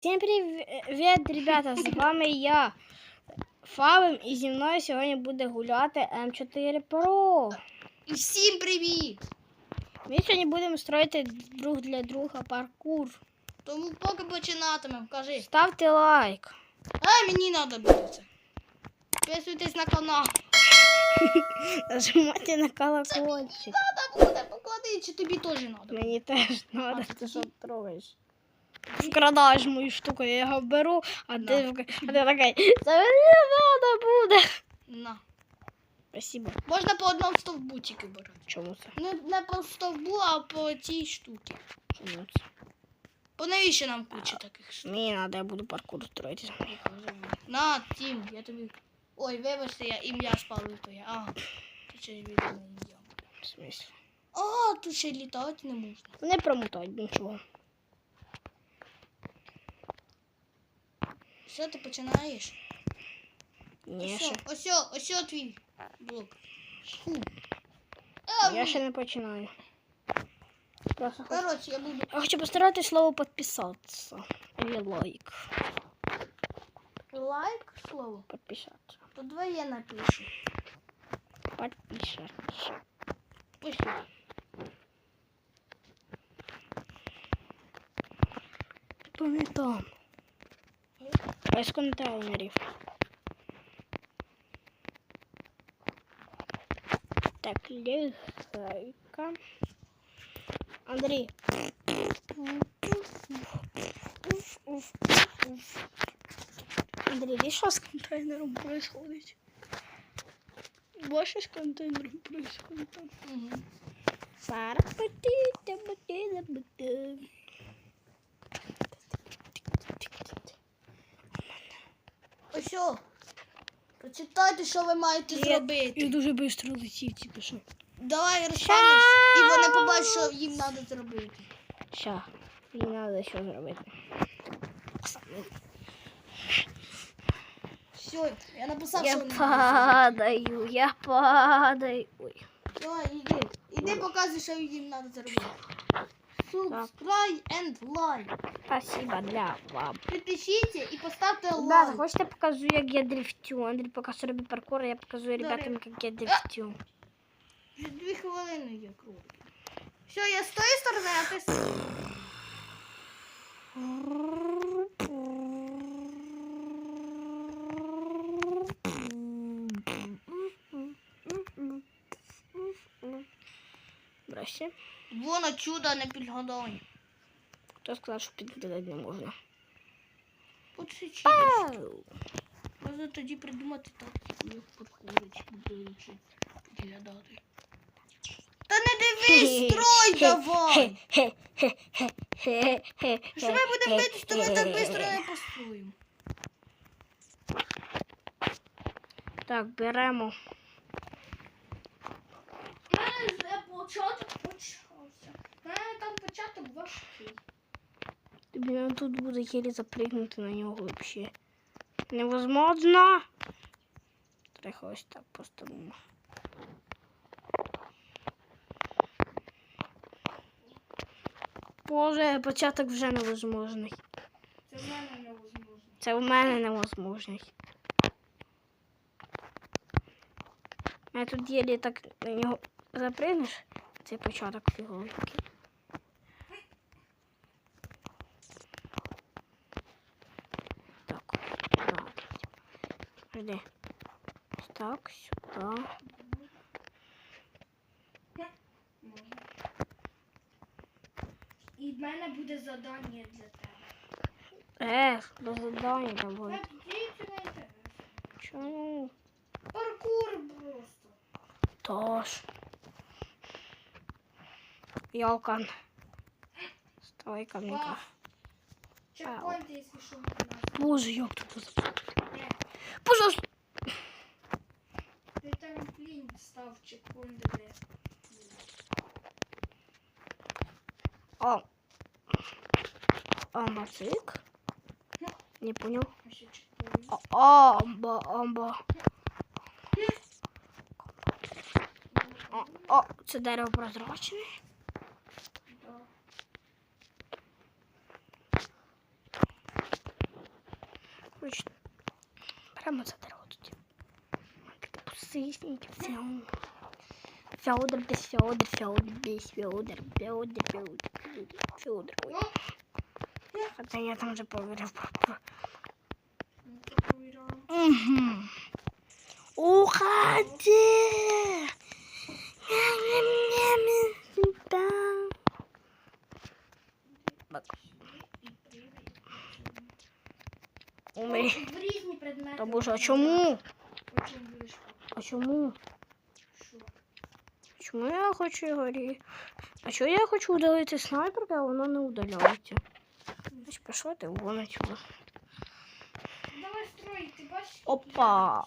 Всім привіт, ребята! З вами я, Фавим, і зі мною сьогодні буде гуляти М4 Pro. І всім привіт! Ми сьогодні будемо строїти друг для друга паркур. Тому поки починатимемо, кажи. Ставте лайк. А мені треба буде це. Підписуйтесь на канал. Нажимайте на колокольчик. Треба буде, поклади, чи тобі теж треба. Мені теж треба, ти що трогаєш. Вкрадаєш мою штуку, я його беру, а ти, вк- а ти такий, це мені треба буде. На. Спасибо. Можна по одному стовбу тільки брати. Чому це? Не, не по стовбу, а по цій штуці. Чому це? Бо навіщо нам куча таких штук? Мені треба, я буду паркур строїти. На, Тім, я тобі. Ой, вибачте, я ім'я спалив твоє. Ага. Тут ще відео не ім'я. В смысле? А, тут ще літати не можна. Не промутать нічого. Все, ти починаєш? Ні, Ось, ще. ось, ось, ось твій блок. Фу. А, Я ще не починаю. Просто хочу. Коротше, я буду. Я хочу постарати слово підписатися. Или лайк. Лайк слово. Підписатися. То давай я напишу. Підписатися. Пиши. То Не там. Без контейнерів. Так, легайка. Андрій. Андрій, видиш, що з контейнером происходить? Бачиш, з контейнером происходить там. Угу. Ось. о. Прочитайте, що ви маєте Я зробити. дуже швидко летів, типу що. Давай розшариш, і вони побачать, що їм треба зробити. Ща, мені треба що зробити. Все, я написав, Я що вони падаю, я падаю. Ой. Давай, іди. Іди показуй, що їм треба зробити. Subscribe and like. Спасибо для вам. Підпишіться і поставте лайк. хочете покажу, як я дрифтю? Андрій поки робить паркур, а я покажу ребятам, як я дрифтю. Вже дві хвилини є круто. Все, я з тої сторони, а ти з... Здрасте. Воно чудо не підгадай. Хто сказав, що підглядати не можна? Почечі. Ау! Можна тоді придумати тактику, як підходить, будуючи підглядати. Та не дивись, строй давай! Що ми будемо битись, то ми так швидко не построїмо. Так, беремо. У мене початок почався. У мене там початок важкий. Нам тут буде єлі запригнути на нього взагалі. Невозможно. Трохи ось так поставимо. Боже, початок вже невозможний. Це в мене невозможно. Це у мене невозможний. А тут єлі так на нього запригнеш, цей початок фіговенький. Так, так. Жди. Ось Так, сюди. І в мене буде завдання для тебе. Е, до завдання доволі. Дивіться на інтернет. Чому? Паркур просто. Тож. Йолкан. Стой, камника. Пав. Чекпоінт, якщо що. Боже, як тут позабув. Ні, Пожалуйста. Ти там, блін, став чекпоінт, де. О. Амбацик. Не понял. А. А, Амба, амба. О, о, це дерево прозрачне. Да. Це дерево тоді. Таке пусисненьке, все. Феодор без Феодор, Феодор без Феодор, Феодор, Феодор, Феодор. Ой, Ну, я там же це. Угу. Уходи! Умри. В різні предмети. Та боже, а чому? А чому чому? Я хочу його рі... А чого я хочу удалити снайперку, а воно не удаляється? Пішла ти вон отсюда. Давай строй, ти бачиш? Опа!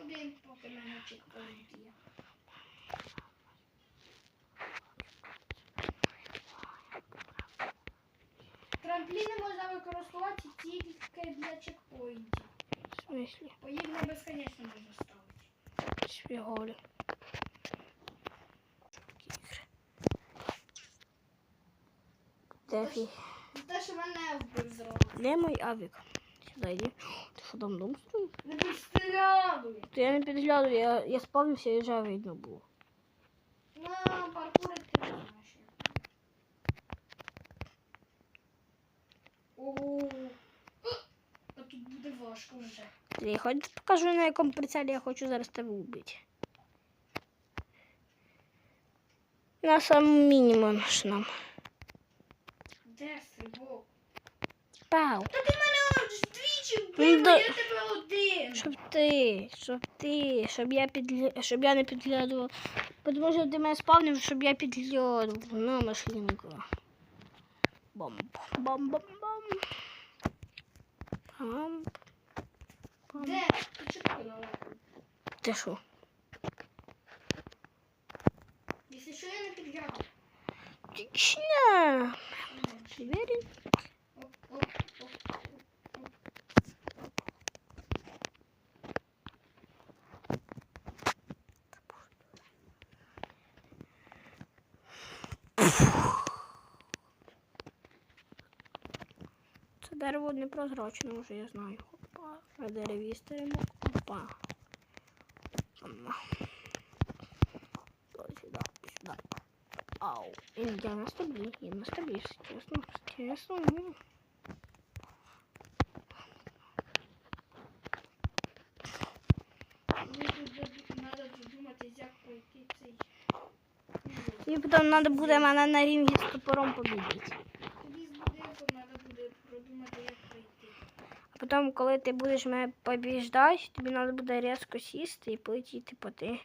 Один поки мене чекпоінт Трампліни можна використовувати тільки для чекпоінтів. В смислі? Бо їх не безконечно можна ставити. Свіголі. Де? За те, що мене вбив зразу. Де мій авік? Сюди йди. Ти що там дом строїш? Не підстрілюй. То я не підглядаю, я, я спавнився і вже видно було. На паркури ти не знаєш. як. Ого. А тут буде вже. Ти хоч покажу на якому прицелі я хочу зараз тебе вбити. На самому мінімум ж нам. Де стрибок? Пау. Та ти мене двічі Ну, вбив, да. а я тебе один. Щоб ти, щоб ти, щоб я підля... щоб я не підглядував. Тому що ти мене спавнив, щоб я підглядував. На машинку. Бом. Бом Де? Ти чого далеко? Ти що? Якщо що я не підгляду. Чня. Двері. Це дерево непрозрачне, вже я знаю. На дереві стоїмо. Опа. Сюди, сюди. Ау. Я на стеблі, я на стеблі, чесно, чесно. І потім треба буде мене на рівні з топором побідити. Тобі з будинком треба буде продумати, як пройти. А потім, коли ти будеш мене побіждати, тобі треба буде різко сісти і полетіти, бо ти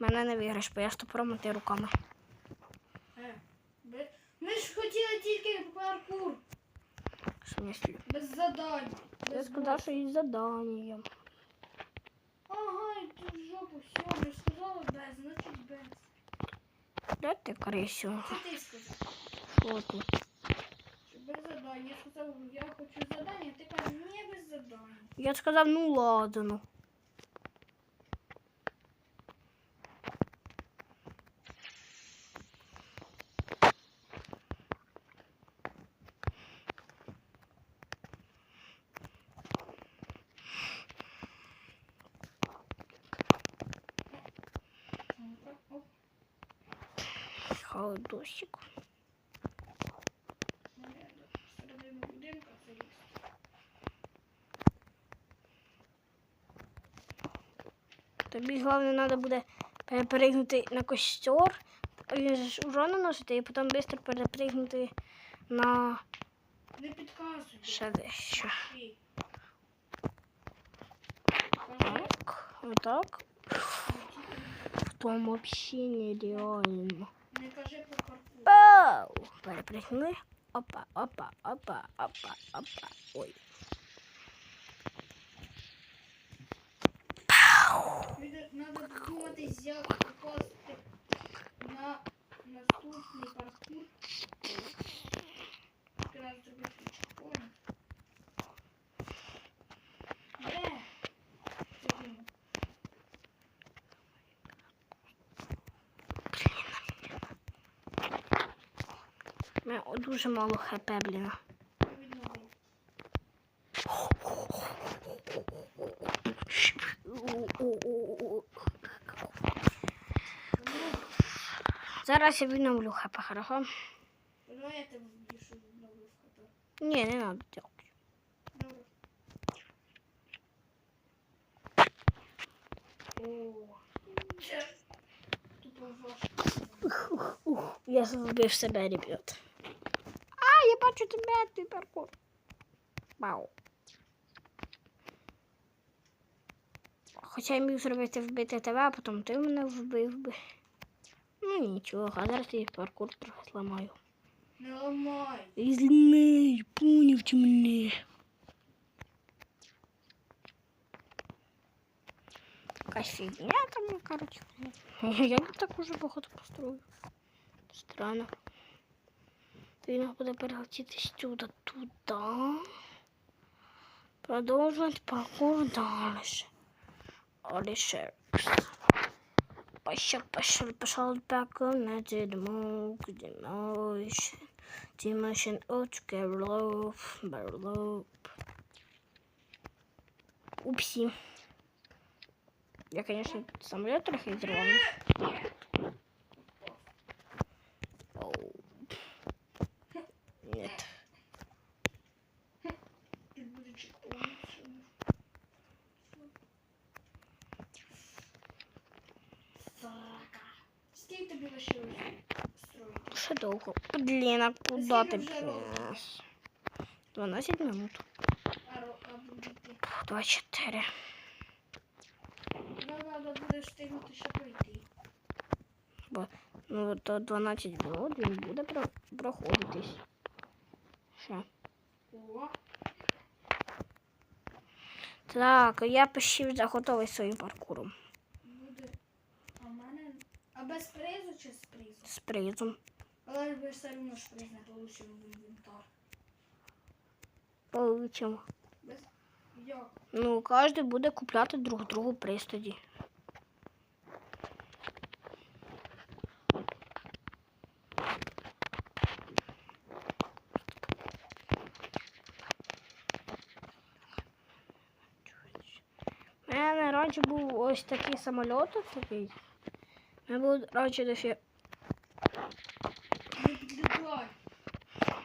мене не виграєш, бо я з топором, а ти руками. Е, Ми ж хотіли тільки паркур, В смислі? без задань. Я сказав, що із заданням. Ага, і тут жопу, все, ми ж сказали без, значить без. Де ти крисю? Це ти сказав, Що ти? Без задань. Я сказав, я хочу задання, ти кажеш, ні, без задань. Я сказав, ну ладно. Холодосик. Тобі головне треба буде перепригнути на костер. Він же ж уже наносити, і потім швидко перепригнути на Не підказуй. ще дещо. Так, отак. Потім взагалі нереально. Не кажи про паркур. Пау! Перепригнули. Опа, опа, опа, опа, опа. Ой. Як попасти на наступний паркур. Треба зробити чекпоінт. Де? Дуже мало хп, блін. Зараз я відновлю хп, хорошо? Ну, я тебе більше відновив хата. Ні, не треба, дякую. Я зробив себе, ребят. А, я бачу тебе, ти паркур. Вау. Хоча я міг зробити вбити тебе, а потім ти мене вбив би. Ну нічого, а зараз я паркур трохи зламаю. Не ламай. І зламаю, поняв чи мене. Якась фігня там, коротше. Я не так уже багато построю. Странно. Він буде перелетіти сюди, туди. Продовжувати паркур далі. Дальше. Пошел, пошел, пошел motion. The motion of the love, love. Упси. Я, конечно, самолет трохи взорвал. Оу. Нет. Тут буде чекпоінт. Сука. Скільки тобі лишилось строїти? Ще довго. Блін, а куди ти Скільки вже робиш? 12 минут. А, ро- а 24. Ну, буде встигнути ще пройти. Ну, то 12 минут він буде про- проходитись. О, Так, я почти вже готовий зі своїм паркуром. буде. А мене. А без призу чи з призу? З призом. Ви все одно ж приз не получили в інвентар. Получимо. Без. Як? Ну, кожен буде купляти друг другу приз тоді. У мене раніше був ось такий самоліт такий. Мене був раніше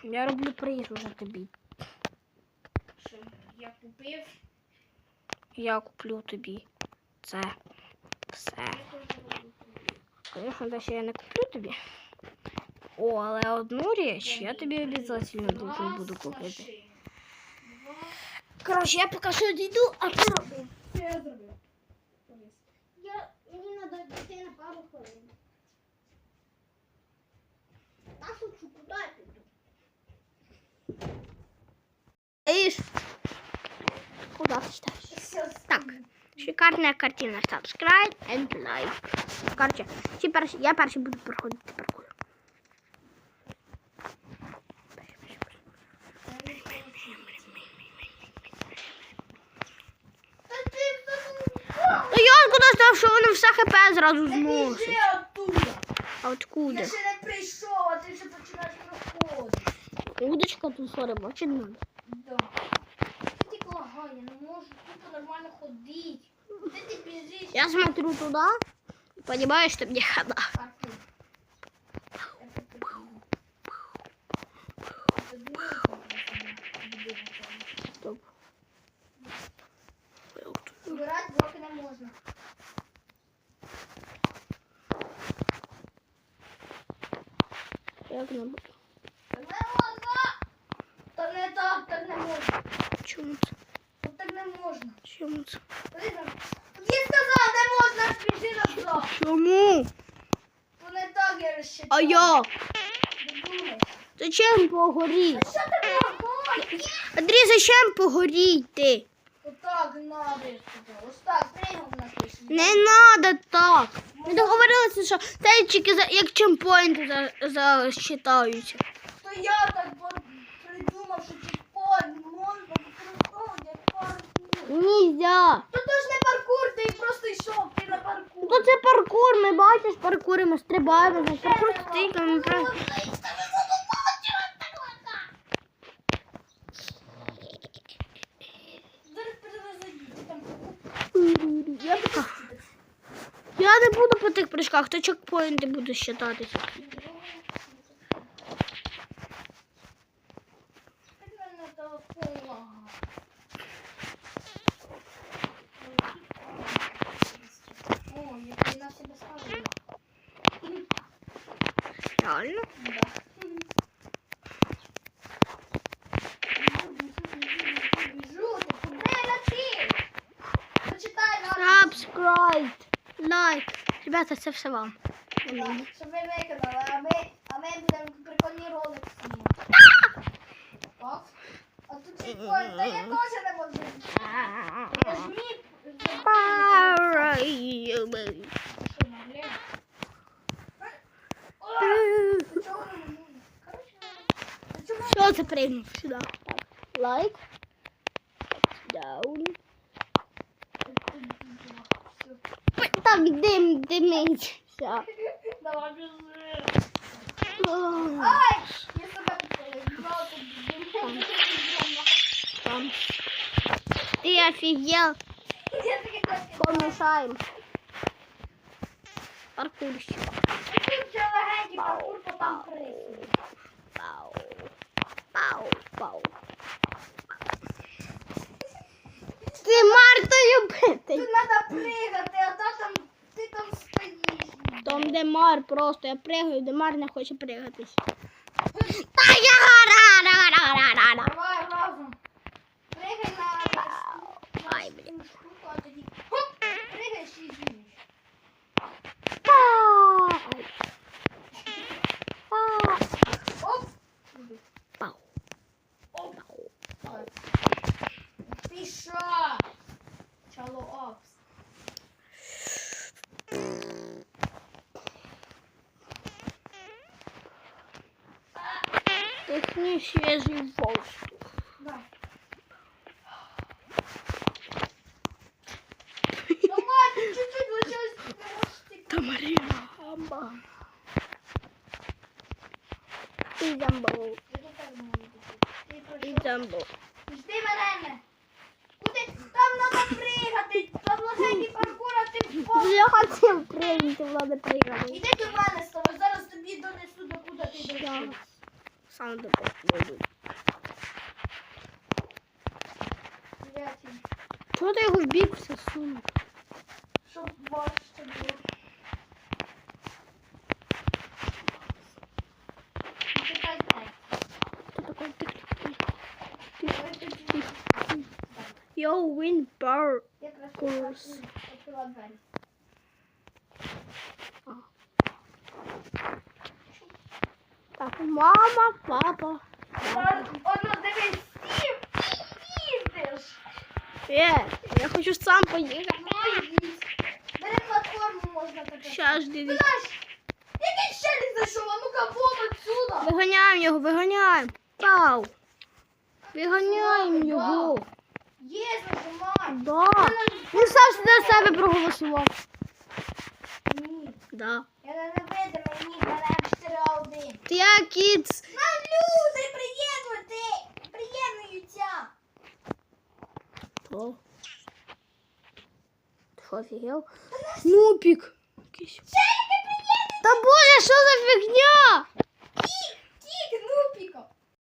Я роблю приз уже тобі. Що я купив, Я куплю тобі це все. Звісно, десь я не куплю тобі. О, але одну річ я тобі обов'язково должен буду купити. Коротше, я поки що дійду, а ти роби. Що я. Я, мені треба йти на пару хвилин. Та шучу, куди я піду? Куда ты читаешь? Так, шикарная картина. Subscribe and like. Короче, ці я перший буду проходити паркур. Та я откуда знав, що вони все хп зразу зможуть. А откуда? Я ще не прийшов, а ти вже починаєш проходити. Удочка тут сорема, чи не? Да. Ти тільки лагає, я не можу тут нормально ходити. Де ти біжиш? Я смотрю туда и понимаю, что мне хана. Паркур. Я тут піду. Це дуже класно. Стоп. Збирати блоки не можна. Як не буду? Так не можна! Так не так, так не можна. Чому це? От так не можна. Чому це? Я сказав, не можна, біжи назад. Чому? То не так я розчитав. А я? Зачем погоріть? Що ти проходиш? Андрій, зачем погоріть ти? Отак надо. Ось так, пригав на. Не надо так. Ми договорилися, що тайчики за як чемпоінти за, засчитаються. То я так Нельзя. Тут ж не паркур, ти просто йшов, ти на паркур. Ну, Тут це паркур, ми бачиш, паркуримо, стрибаємо, на паркур стикаємо. просто. Ну, ну, Я не буду по тих прыжках, то чекпоінти буду считатися. Subscribe, лайк. Ребята, це все вам. Не Так, мені. Щоб ви виконали, а ми, а ми будемо прикольні ролики знімати. Оп. А тут чекпоінт, та я теж не можу. Нажміть. Парай. Що, наглядно? О, ти чого не можеш? Коротше, ти чого Що це прийняв сюди? Лайк. Даун. Все. Так, дим, димиться. Давай біжи. Ай! Я себе підпалила. Там. Ты офигел. Я таки хочу. Помешаем. Паркурщик. Тут же легенький паркур, то там приз. Пау. Пау. Пау. Ти Мартою Тут бити. треба пригати, а то там ти там стоїш. Там де Мар просто. Я пригаю, Демар не хоче пригатись. Та я гора. Давай разом. Пригай на Ай, блін. Пригай штуку, а тоді хоп, пригаєш і зміниш. Пау. Пау. Оп. Пау. Оп. Пау. Піша. Чало опс. Дихни свіжий воздух. Да. Давай, ти чуть-чуть лишилось, ти не можеш тільки. Та Маріна гамба. І замбо. Я тут так не можу бути. Ти І пройшов. Жди мене. Куди? Там треба пригати. Там легенький паркур, а ти впав. Я хотів прийняти, влада пригадати. Іди до мене з тобою. Зараз тобі донесу, докуди ти дійшов. Допомогу. Дякую. Чого ти його в бік все сунув? Щоб важче було. Чекай, так. Ти такий тик Давай тоді. Йоу, він бар. Я краще Курс. відкрила двері. Так, мама, папа. Одно дивись, сів і їздиш. Е, я хочу сам поїхати. Ну, їдь. Бери платформу можна таке. Щас, дивись. Який щелік зайшов, а ну-ка вон отсюда. Виганяємо його, виганяємо. Пау. Виганяємо його. Є, нажимай. Да. Він сам за себе проголосував. Ні, Да. я не невидимий, ні, мене 4-1. Ти як кіц. На люди приєднуйте, приєднуються. О. Що, офігел? Нупік. Та боже, що за фігня? Тік, тік, нупіко.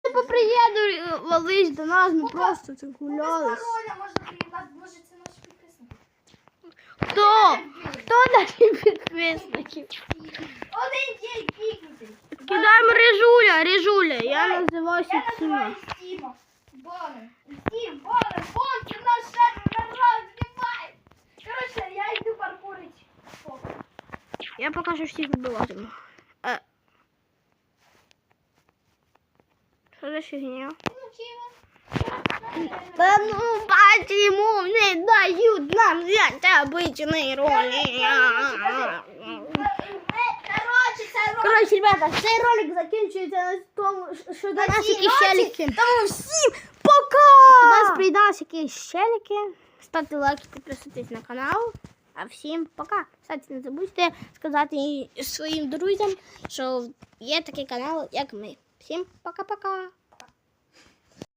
Ти поприєднувались до нас, ми просто Без гуляли. пароля можна приєднати, може це наші підписники. Хто? Хто наші підписники? Один день пікнути. Кидаємо Режуля, Режуля. Я називаюся Я Тіма. називаю Стіма. Бонер. Стім, Бонер, Бон, це наш шеф, на раз, знімай. Коротше, я йду паркурить. О, Я покажу всіх вбиватиму. Е. Що за фігня? Ну, чого? Та ну почему не дають нам взяти обичні ролі? Коротше, ребята, цей ролик закінчується на тому, що до нас якісь щеліки. Тому всім пока! До нас приєдналися якісь щеліки. Ставте лайки, підписуйтесь на канал. А всім пока. Кстати, не забудьте сказати і своїм друзям, що є такий канал, як ми. Всім пока-пока.